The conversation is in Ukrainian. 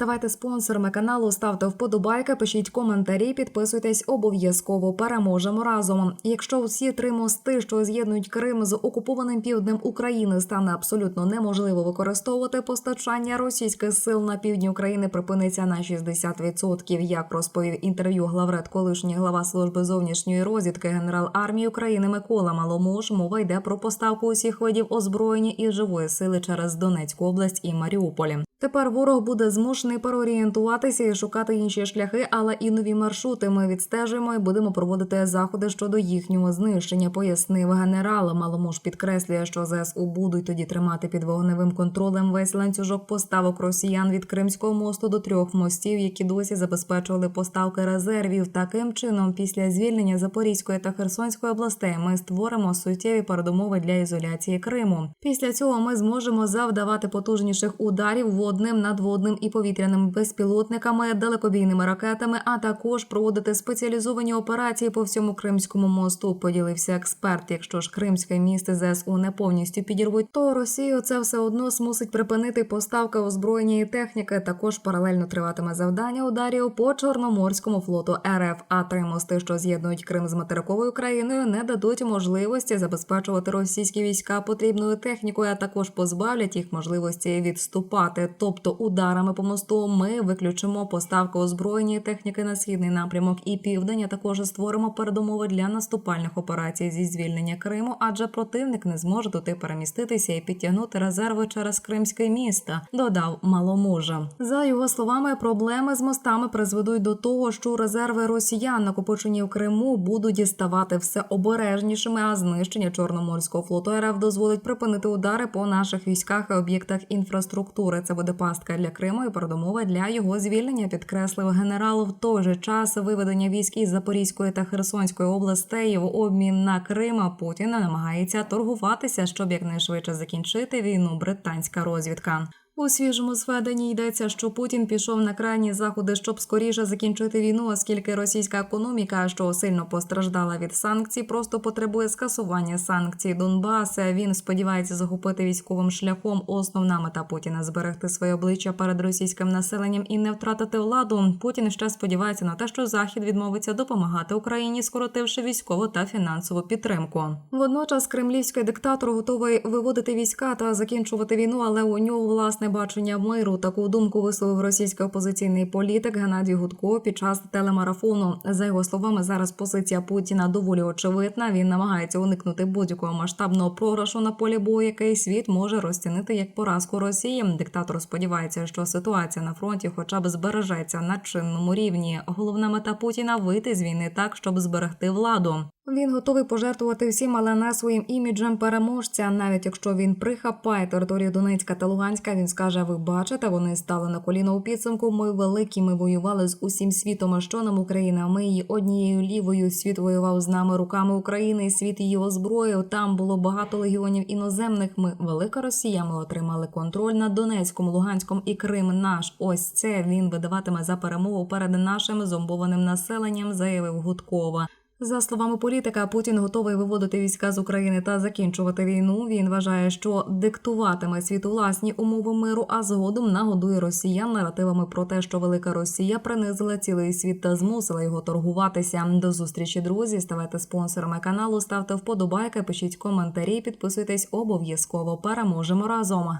Ставайте спонсорами каналу, ставте вподобайки, пишіть коментарі, підписуйтесь обов'язково. Переможемо разом. Якщо усі три мости, що з'єднують Крим з окупованим півднем України, стане абсолютно неможливо використовувати постачання російських сил на півдні України припиниться на 60%, Як розповів інтерв'ю главред колишній глава служби зовнішньої розвідки генерал армії України Микола Маломуж, мова йде про поставку усіх видів озброєння і живої сили через Донецьку область і Маріуполь. Тепер ворог буде змушений переорієнтуватися і шукати інші шляхи, але і нові маршрути. Ми відстежуємо і будемо проводити заходи щодо їхнього знищення. Пояснив генерал. Маломуж підкреслює, що ЗСУ будуть тоді тримати під вогневим контролем весь ланцюжок поставок росіян від Кримського мосту до трьох мостів, які досі забезпечували поставки резервів. Таким чином, після звільнення Запорізької та Херсонської областей, ми створимо суттєві передумови для ізоляції Криму. Після цього ми зможемо завдавати потужніших ударів водним, надводним і повітряними безпілотниками, далекобійними ракетами, а також проводити спеціалізовані операції по всьому Кримському мосту. Поділився експерт. Якщо ж Кримське місто ЗСУ не повністю підірвуть, то Росію це все одно змусить припинити поставки озброєння і техніки. Також паралельно триватиме завдання ударів по Чорноморському флоту РФ. А три мости, що з'єднують Крим з материковою країною, не дадуть можливості забезпечувати російські війська потрібною технікою, а також позбавлять їх можливості відступати. Тобто, ударами по мосту ми виключимо поставки озброєння техніки на східний напрямок і південь. а Також створимо передумови для наступальних операцій зі звільнення Криму, адже противник не зможе туди переміститися і підтягнути резерви через Кримське місто. Додав маломужа. За його словами, проблеми з мостами призведуть до того, що резерви росіян, накопичені в Криму, будуть діставати все обережнішими. А знищення Чорноморського флоту РФ дозволить припинити удари по наших військах і об'єктах інфраструктури. Це буде пастка для Криму і передумова для його звільнення. Підкреслив генерал. В той же час виведення військ із Запорізької та Херсонської областей в обмін на Крим. а Путін намагається торгуватися, щоб якнайшвидше закінчити війну. Британська розвідка. У свіжому зведенні йдеться, що Путін пішов на крайні заходи, щоб скоріше закінчити війну, оскільки російська економіка, що сильно постраждала від санкцій, просто потребує скасування санкцій Донбаса. Він сподівається захопити військовим шляхом. Основна мета Путіна зберегти своє обличчя перед російським населенням і не втратити владу. Путін ще сподівається на те, що Захід відмовиться допомагати Україні, скоротивши військову та фінансову підтримку. Водночас кремлівський диктатор готовий виводити війська та закінчувати війну, але у нього власне бачення миру. Таку думку висловив російський опозиційний політик Геннадій Гудко під час телемарафону. За його словами, зараз позиція Путіна доволі очевидна. Він намагається уникнути будь-якого масштабного програшу на полі бою, який світ може розцінити як поразку Росії. Диктатор сподівається, що ситуація на фронті, хоча б збережеться на чинному рівні. Головна мета Путіна вийти з війни так, щоб зберегти владу. Він готовий пожертвувати всім, але не своїм іміджем переможця. Навіть якщо він прихапає територію Донецька та Луганська, він скаже: Ви бачите, вони стали на коліно у підсумку. Ми великі. Ми воювали з усім світом. А що нам Україна? Ми її однією лівою. Світ воював з нами руками України. Світ її озброїв. Там було багато легіонів іноземних. Ми велика Росія. Ми отримали контроль над Донецьком, Луганськом і Крим. Наш ось це він видаватиме за перемогу перед нашим зомбованим населенням. Заявив Гудкова. За словами політика, Путін готовий виводити війська з України та закінчувати війну. Він вважає, що диктуватиме світу власні умови миру, а згодом нагодує росіян наративами про те, що велика Росія принизила цілий світ та змусила його торгуватися. До зустрічі, друзі. Ставайте спонсорами каналу, ставте вподобайки, пишіть коментарі, підписуйтесь обов'язково. Переможемо разом.